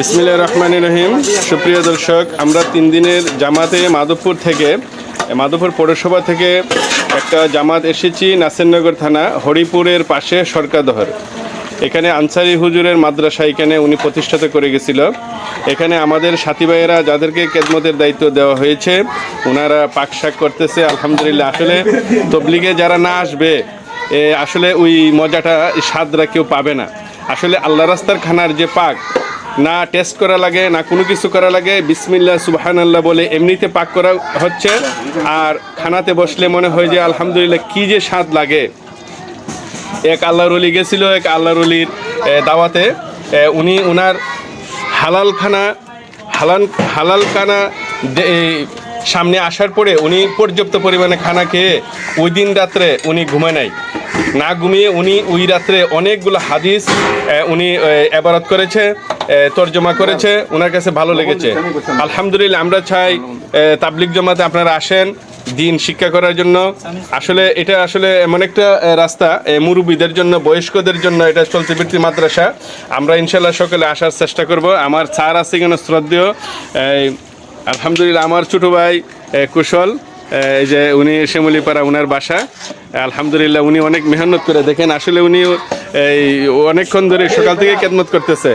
বিসমিল্লাহ রহমান রহিম। সুপ্রিয় দর্শক, আমরা তিন দিনের জামাতে মাধবপুর থেকে, মাধবপুর পৌরসভা থেকে একটা জামাত এসেছি, নাসিরনগর থানা, হরিপুরের পাশে সরকারদহর। এখানে আনসারি হুজুরের মাদ্রাসা এখানে উনি প্রতিষ্ঠাতা করে গেছিল। এখানে আমাদের সাথী ভাইয়েরা যাদেরকে কেদমতের দায়িত্ব দেওয়া হয়েছে ওনারা পাক শাক করতেছে, আলহামদুলিল্লাহ। আসলে তবলিগে যারা না আসবে আসলে ওই মজাটা স্বাদরা কেউ পাবে না। আসলে আল্লাহ রাস্তার খানার যে পাক না টেস্ট করা লাগে, না কোনো কিছু করা লাগে বিসমিল্লা সুবাহান আল্লাহ বলে এমনিতে পাক করা হচ্ছে। আর খানাতে বসলে মনে হয় যে আলহামদুলিল্লাহ কি যে স্বাদ লাগে। এক আল্লাহর অলি গেছিল, এক আল্লাহর অলির দাওয়াতে। উনি ওনার হালাল খানা হালাল হালাল খানা সামনে আসার পরে উনি পর্যাপ্ত পরিমাণে খানা খেয়ে ওই দিন রাত্রে উনি ঘুমে নাই। না ঘুমিয়ে উনি ওই রাত্রে অনেকগুলো হাদিস উনি এবারত করেছে। তর্জমা করেছে ওনার কাছে ভালো লেগেছে। আলহামদুলিল্লাহ আমরা চাই এ, তাবলিগ জমাতে আপনারা আসেন দিন শিক্ষা করার জন্য। আসলে এটা আসলে এমন একটা রাস্তা এ, মুরব্বীদের জন্য বয়স্কদের জন্য এটা চলতি বৃত্তি মাদ্রাসা। আমরা ইনশাল্লাহ সকালে আসার চেষ্টা করব। আমার স্যার আছে কেন শ্রদ্ধেয়। আলহামদুলিল্লাহ আমার ছোটো ভাই কুশল এই যে উনি শিমুলিপাড়া উনার বাসা। আলহামদুলিল্লাহ উনি অনেক মেহনত করে দেখেন। আসলে উনি এই অনেকক্ষণ ধরে সকাল থেকে কেদমত করতেছে।